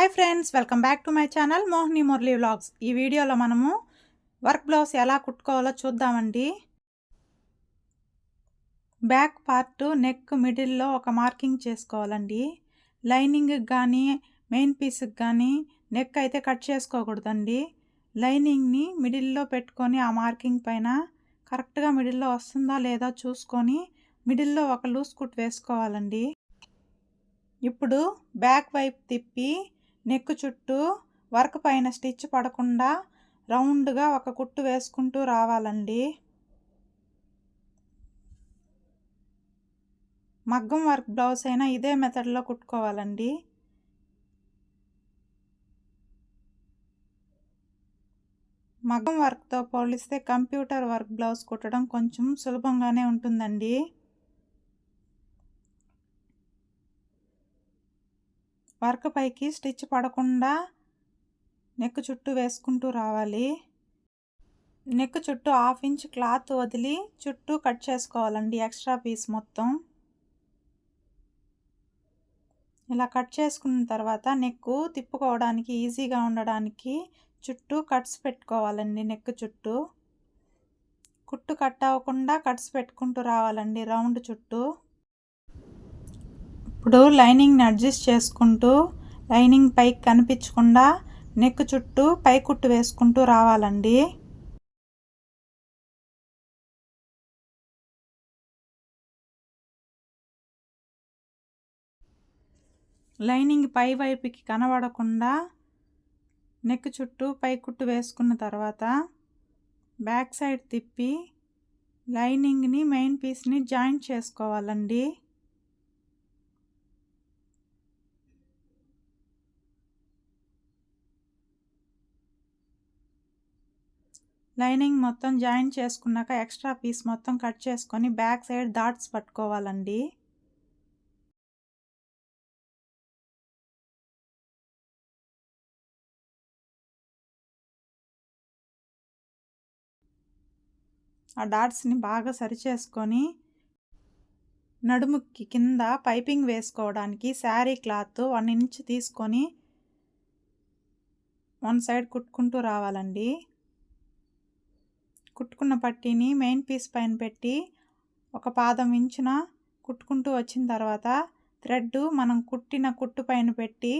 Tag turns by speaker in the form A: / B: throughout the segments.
A: Hi friends welcome back to my channel Mohini Murali vlogs. ఈ వీడియోలో మనము work blouse ఎలా కుట్టుకోవాలో చూద్దామండి. బ్యాక్ పార్ట్ నెక్ మిడిల్లో ఒక మార్కింగ్ చేసుకోవాలండి. లైనింగ్కి కానీ మెయిన్ పీస్కి కానీ నెక్ అయితే కట్ చేసుకోకూడదండి. లైనింగ్ని మిడిల్లో పెట్టుకొని ఆ మార్కింగ్ పైన కరెక్ట్గా మిడిల్లో వస్తుందా లేదా చూసుకొని మిడిల్లో ఒక లూస్ కుట్ వేసుకోవాలండి. ఇప్పుడు బ్యాక్ వైపు తిప్పి నెక్ చుట్టూ వర్క్ పైన స్టిచ్ పడకుండా రౌండ్గా ఒక కుట్టు వేసుకుంటూ రావాలండి. మగ్గం వర్క్ బ్లౌజ్ అయినా ఇదే మెథడ్లో కుట్టుకోవాలండి. మగ్గం వర్క్తో పోలిస్తే కంప్యూటర్ వర్క్ బ్లౌజ్ కుట్టడం కొంచెం సులభంగానే ఉంటుందండి. వర్క్ పైకి స్టిచ్ పడకుండా నెక్ చుట్టూ వేసుకుంటూ రావాలి. నెక్ చుట్టూ హాఫ్ ఇంచ్ క్లాత్ వదిలి చుట్టూ కట్ చేసుకోవాలండి ఎక్స్ట్రా పీస్ మొత్తం. ఇలా కట్ చేసుకున్న తర్వాత నెక్ తిప్పుకోవడానికి ఈజీగా ఉండడానికి చుట్టూ కట్స్ పెట్టుకోవాలండి నెక్ చుట్టూ. కుట్టు కట్ అవ్వకుండా కట్స్ పెట్టుకుంటూ రావాలండి రౌండ్ చుట్టూ. ఇప్పుడు లైనింగ్ని అడ్జస్ట్ చేసుకుంటూ లైనింగ్ పైకి కనిపించకుండా నెక్ చుట్టూ పై కుట్టు వేసుకుంటూ రావాలండి. లైనింగ్ పై వైపుకి కనబడకుండా నెక్ చుట్టూ పై కుట్టు వేసుకున్న తర్వాత బ్యాక్ సైడ్ తిప్పి లైనింగ్ని మెయిన్ పీస్ని జాయింట్ చేసుకోవాలండి. లైనింగ్ మొత్తం జాయిన్ చేసుకున్నాక ఎక్స్ట్రా పీస్ మొత్తం కట్ చేసుకొని బ్యాక్ సైడ్ డాట్స్ పట్టుకోవాలండి. ఆ డాట్స్ని బాగా సరిచేసుకొని నడుముకి కింద పైపింగ్ వేసుకోవడానికి శారీ క్లాత్ వన్ ఇంచ్ తీసుకొని వన్ సైడ్ కుట్టుకుంటూ రావాలండి. కుట్టుకున్న పట్టీని మెయిన్ పీస్ పైన పెట్టి ఒక పాదం ఇంచున కుట్టుకుంటూ వచ్చిన తర్వాత థ్రెడ్ మనం కుట్టిన కుట్టు పైన పెట్టి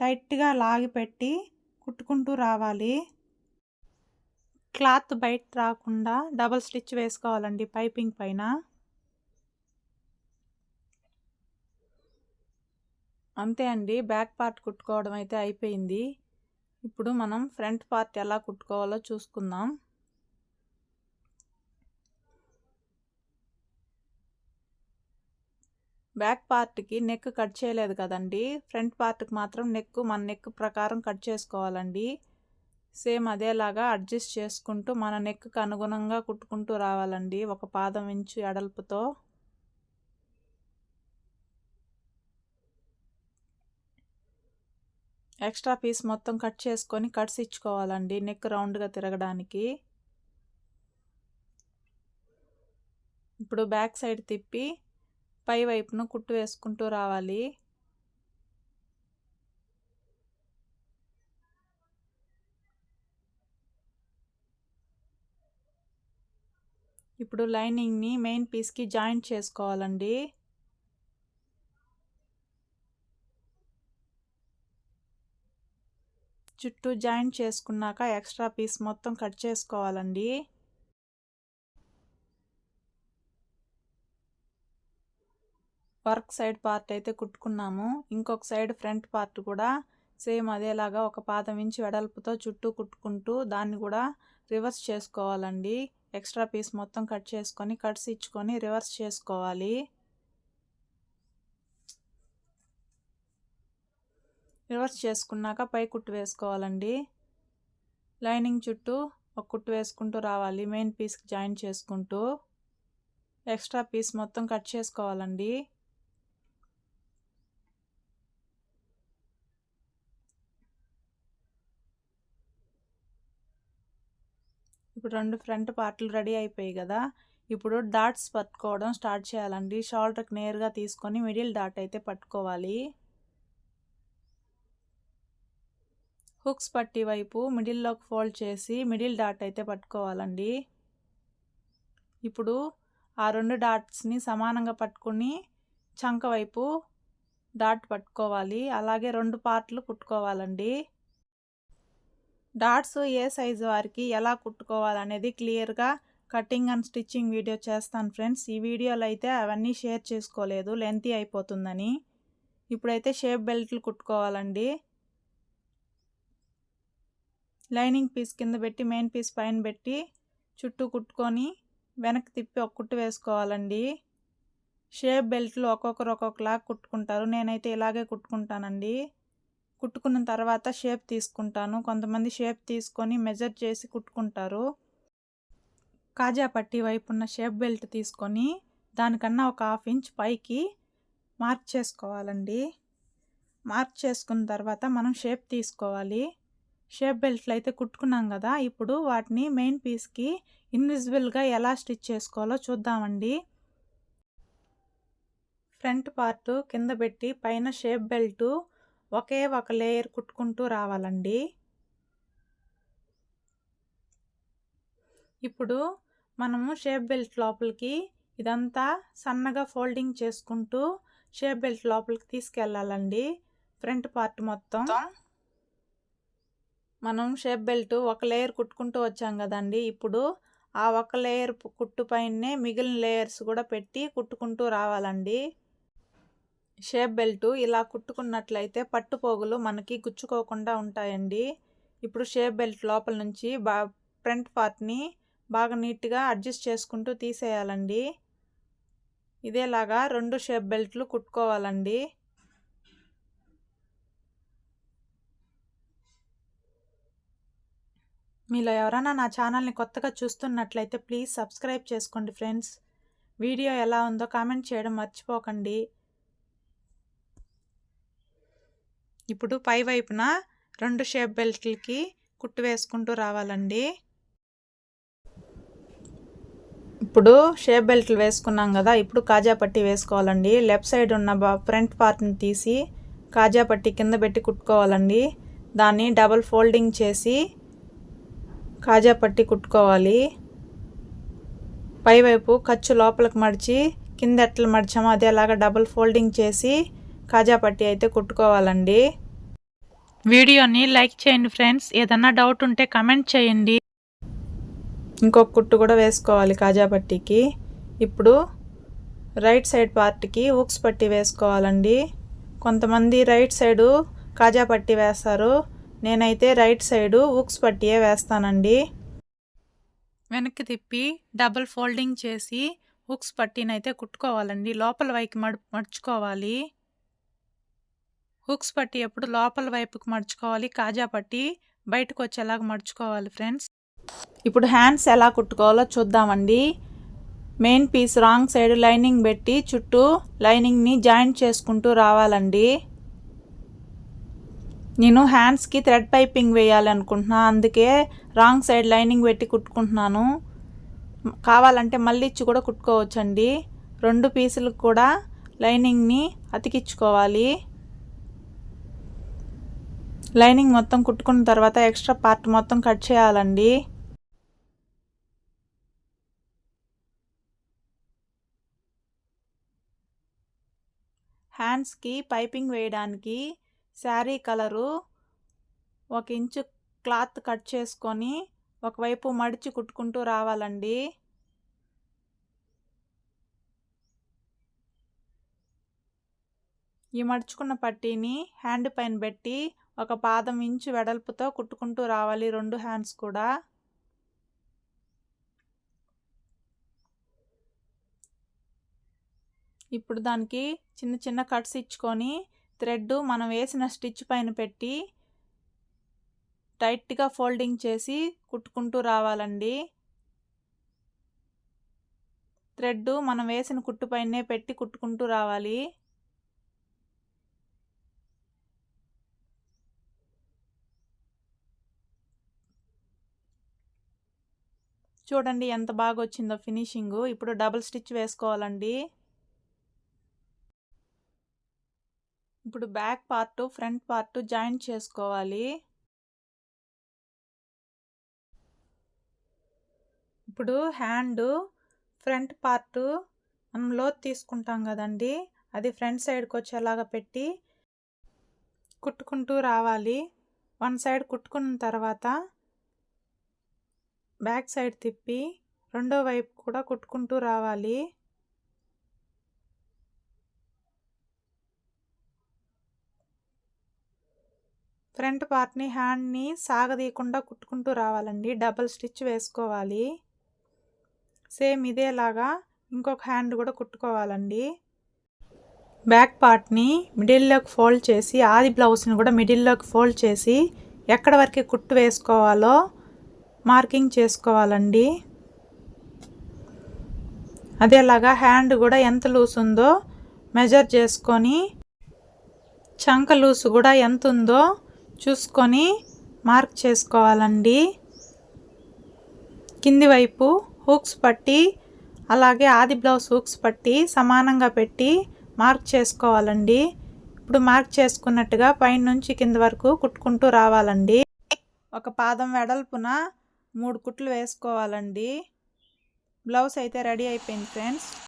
A: టైట్గా లాగి పెట్టి కుట్టుకుంటూ రావాలి. క్లాత్ బయట రాకుండా డబల్ స్టిచ్ వేసుకోవాలండి పైపింగ్ పైన. అంతే అండి బ్యాక్ పార్ట్ కుట్టుకోవడం అయితే అయిపోయింది. ఇప్పుడు మనం ఫ్రంట్ పార్ట్ ఎలా కుట్టుకోవాలో చూసుకుందాం. బ్యాక్ పార్ట్కి నెక్ కట్ చేయలేదు కదండి. ఫ్రంట్ పార్ట్కి మాత్రం నెక్ మన నెక్ ప్రకారం కట్ చేసుకోవాలండి. సేమ్ అదేలాగా అడ్జస్ట్ చేసుకుంటూ మన నెక్కు అనుగుణంగా కుట్టుకుంటూ రావాలండి ఒక పాదం ఇంచు ఎడల్పుతో. ఎక్స్ట్రా పీస్ మొత్తం కట్ చేసుకొని కట్స్ ఇచ్చుకోవాలండి నెక్ రౌండ్గా తిరగడానికి. ఇప్పుడు బ్యాక్ సైడ్ తిప్పి పై వైపును కుట్టు వేసుకుంటూ రావాలి. ఇప్పుడు లైనింగ్ని మెయిన్ పీస్కి జాయింట్ చేసుకోవాలండి. చుట్టూ జాయింట్ చేసుకున్నాక ఎక్స్ట్రా పీస్ మొత్తం కట్ చేసుకోవాలండి. వర్క్ సైడ్ పార్ట్ అయితే కుట్టుకున్నాము. ఇంకొక సైడ్ ఫ్రంట్ పార్ట్ కూడా సేమ్ అదేలాగా ఒక పాదం ఇంచి వెడల్పుతో చుట్టూ కుట్టుకుంటూ దాన్ని కూడా రివర్స్ చేసుకోవాలండి. ఎక్స్ట్రా పీస్ మొత్తం కట్ చేసుకొని కట్స్ ఇచ్చుకొని రివర్స్ చేసుకోవాలి. రివర్స్ చేసుకున్నాక పై కుట్టు వేసుకోవాలండి. లైనింగ్ చుట్టూ ఒక కుట్టు వేసుకుంటూ రావాలి మెయిన్ పీస్కి జాయిన్ చేసుకుంటూ. ఎక్స్ట్రా పీస్ మొత్తం కట్ చేసుకోవాలండి. ఇప్పుడు రెండు ఫ్రంట్ పార్ట్లు రెడీ అయిపోయాయి కదా. ఇప్పుడు డాట్స్ పట్టుకోవడం స్టార్ట్ చేయాలండి. షోల్డర్కి నేరుగా తీసుకొని మిడిల్ డాట్ అయితే పట్టుకోవాలి. హుక్స్ పట్టి వైపు మిడిల్లోకి ఫోల్డ్ చేసి మిడిల్ డాట్ అయితే పట్టుకోవాలండి. ఇప్పుడు ఆ రెండు డాట్స్ని సమానంగా పట్టుకుని చంక వైపు డాట్ పట్టుకోవాలి. అలాగే రెండు పార్ట్లు కుట్టుకోవాలండి. డాట్స్ ఏ సైజు వారికి ఎలా కుట్టుకోవాలనేది క్లియర్గా కటింగ్ అండ్ స్టిచ్చింగ్ వీడియో చేస్తాను ఫ్రెండ్స్. ఈ వీడియోలో అయితే అవన్నీ షేర్ చేసుకోలేదు. లెంతీ అయిపోతుందని. ఇప్పుడైతే షేప్ బెల్ట్లు కుట్టుకోవాలండి. లైనింగ్ పీస్ కింద పెట్టి మెయిన్ పీస్ పైన పెట్టి చుట్టూ కుట్టుకొని వెనక్కి తిప్పి ఒక కుట్టు వేసుకోవాలండి. షేప్ బెల్ట్లు ఒక్కొక్కరు ఒక్కొక్కలాగా కుట్టుకుంటారు. నేనైతే ఇలాగే కుట్టుకుంటానండి. కుట్టుకున్న తర్వాత షేప్ తీసుకుంటాను. కొంతమంది షేప్ తీసుకొని మెజర్ చేసి కుట్టుకుంటారు. కాజా పట్టి వైపు ఉన్న షేప్ బెల్ట్ తీసుకొని దానికన్నా ఒక హాఫ్ ఇంచ్ పైకి మార్క్ చేసుకోవాలండి. మార్క్ చేసుకున్న తర్వాత మనం షేప్ తీసుకోవాలి. షేప్ బెల్ట్లు అయితే కుట్టుకున్నాం కదా ఇప్పుడు వాటిని మెయిన్ పీస్కి ఇన్విజిబుల్గా ఎలా స్టిచ్ చేసుకోవాలో చూద్దామండి. ఫ్రంట్ పార్ట్ కింద పెట్టి పైన షేప్ బెల్ట్ ఒకే ఒక లేయర్ కుట్టుకుంటూ రావాలండి. ఇప్పుడు మనము షేప్ బెల్ట్ లోపలికి ఇదంతా సన్నగా ఫోల్డింగ్ చేసుకుంటూ షేప్ బెల్ట్ లోపలికి తీసుకెళ్ళాలండి. ఫ్రంట్ పార్ట్ మొత్తం మనం షేప్ బెల్ట్ ఒక లేయర్ కుట్టుకుంటూ వచ్చాం కదండి. ఇప్పుడు ఆ ఒక లేయర్ కుట్టు పైనే మిగిలిన లేయర్స్ కూడా పెట్టి కుట్టుకుంటూ రావాలండి. షేప్ బెల్ట్ ఇలా కుట్టుకున్నట్లయితే పట్టుపోగులు మనకి గుచ్చుకోకుండా ఉంటాయండి. ఇప్పుడు షేప్ బెల్ట్ లోపల నుంచి బా ఫ్రంట్ పార్ట్ని బాగా నీట్గా అడ్జస్ట్ చేసుకుంటూ తీసేయాలండి. ఇదేలాగా రెండు షేప్ బెల్ట్లు కుట్టుకోవాలండి. మీలో ఎవరైనా నా ఛానల్ని కొత్తగా చూస్తున్నట్లయితే ప్లీజ్ సబ్స్క్రైబ్ చేసుకోండి ఫ్రెండ్స్. వీడియో ఎలా ఉందో కామెంట్ చేయడం మర్చిపోకండి. ఇప్పుడు పై వైపున రెండు షేప్ బెల్ట్లకి కుట్టు వేసుకుంటూ రావాలండి. ఇప్పుడు షేప్ బెల్ట్లు వేసుకున్నాం కదా ఇప్పుడు కాజా పట్టి వేసుకోవాలండి. లెఫ్ట్ సైడ్ ఉన్న ఫ్రంట్ పార్ట్ని తీసి కాజా పట్టి కింద పెట్టి కుట్టుకోవాలండి. దాన్ని డబల్ ఫోల్డింగ్ చేసి కాజా పట్టి కుట్టుకోవాలి. పైవైపు ఖర్చు లోపలికి మడిచి కింద ఎట్లా మడిచామో అదేలాగా డబల్ ఫోల్డింగ్ చేసి కాజా పట్టి అయితే కుట్టుకోవాలండి. వీడియోని లైక్ చేయండి ఫ్రెండ్స్. ఏదన్నా డౌట్ ఉంటే కమెంట్ చేయండి. ఇంకొక కుట్టు కూడా వేసుకోవాలి కాజా పట్టీకి. ఇప్పుడు రైట్ సైడ్ పార్ట్కి ఉక్స్ పట్టి వేసుకోవాలండి. కొంతమంది రైట్ సైడు కాజా పట్టి వేస్తారు. నేనైతే రైట్ సైడు ఉక్స్ పట్టియే వేస్తానండి. వెనక్కి తిప్పి డబుల్ ఫోల్డింగ్ చేసి ఉక్స్ పట్టీనైతే కుట్టుకోవాలండి. లోపల వైపు మడు మడుచుకోవాలి. హుక్స్ పట్టి ఎప్పుడు లోపల వైపుకు మడుచుకోవాలి కాజా పట్టి బయటకు వచ్చేలాగా మడుచుకోవాలి ఫ్రెండ్స్. ఇప్పుడు హ్యాండ్స్ ఎలా కుట్టుకోవాలో చూద్దామండి. Main piece wrong side lining పెట్టి చుట్టూ లైనింగ్ని జాయింట్ చేసుకుంటూ రావాలండి. నేను హ్యాండ్స్కి థ్రెడ్ పైపింగ్ వేయాలనుకుంటున్నా అందుకే రాంగ్ సైడ్ లైనింగ్ పెట్టి కుట్టుకుంటున్నాను. కావాలంటే మళ్ళీ ఇచ్చి కూడా కుట్టుకోవచ్చండి. రెండు పీసులకు కూడా లైనింగ్ని అతికించుకోవాలి. లైనింగ్ మొత్తం కుట్టుకున్న తర్వాత ఎక్స్ట్రా పార్ట్ మొత్తం కట్ చేయాలండి. హ్యాండ్స్కి పైపింగ్ వేయడానికి శారీ కలరు ఒక ఇంచు క్లాత్ కట్ చేసుకొని ఒకవైపు మడిచి కుట్టుకుంటూ రావాలండి. ఈ మడుచుకున్న పట్టీని హ్యాండ్ పైన పెట్టి ఒక పాదం ఇంచు వెడల్పుతో కుట్టుకుంటూ రావాలి. రెండు హ్యాండ్స్ కూడా. ఇప్పుడు దానికి చిన్న చిన్న కట్స్ ఇచ్చుకొని థ్రెడ్ మనం వేసిన స్టిచ్ పైన పెట్టి టైట్గా ఫోల్డింగ్ చేసి కుట్టుకుంటూ రావాలండి. థ్రెడ్ మనం వేసిన కుట్టు పైనే పెట్టి కుట్టుకుంటూ రావాలి. చూడండి ఎంత బాగా వచ్చిందో ఫినిషింగ్. ఇప్పుడు డబుల్ స్టిచ్ వేసుకోవాలండి. ఇప్పుడు back part front part joint చేసుకోవాలి. ఇప్పుడు హ్యాండ్ ఫ్రంట్ పార్ట్ మనం లోత్ తీసుకుంటాం కదండి. అది ఫ్రంట్ సైడ్కి వచ్చేలాగా పెట్టి కుట్టుకుంటూ రావాలి. వన్ సైడ్ కుట్టుకున్న తర్వాత బ్యాక్ సైడ్ తిప్పి రెండో వైపు కూడా కుట్టుకుంటూ రావాలి. ఫ్రంట్ పార్ట్ని హ్యాండ్ని సాగదీయకుండా కుట్టుకుంటూ రావాలండి. డబల్ స్టిచ్ వేసుకోవాలి. సేమ్ ఇదేలాగా ఇంకొక హ్యాండ్ కూడా కుట్టుకోవాలండి. బ్యాక్ పార్ట్ని మిడిల్లోకి ఫోల్డ్ చేసి ఆది బ్లౌజ్ని కూడా మిడిల్లోకి ఫోల్డ్ చేసి ఎక్కడ వరకు కుట్టు వేసుకోవాలో మార్కింగ్ చేసుకోవాలండి. అదేలాగా హ్యాండ్ కూడా ఎంత లూస్ ఉందో మెజర్ చేసుకొని చంక లూస్ కూడా ఎంత ఉందో చూసుకొని మార్క్ చేసుకోవాలండి. కింది వైపు హూక్స్ పట్టి అలాగే ఆది బ్లౌజ్ హూక్స్ పట్టి సమానంగా పెట్టి మార్క్ చేసుకోవాలండి. ఇప్పుడు మార్క్ చేసుకున్నట్టుగా పైన నుంచి కింద వరకు కుట్టుకుంటూ రావాలండి. ఒక పాదం వెడల్పున మూడు కుట్లు వేసుకోవాలండి. బ్లౌజ్ అయితే రెడీ అయిపోయింది ఫ్రెండ్స్.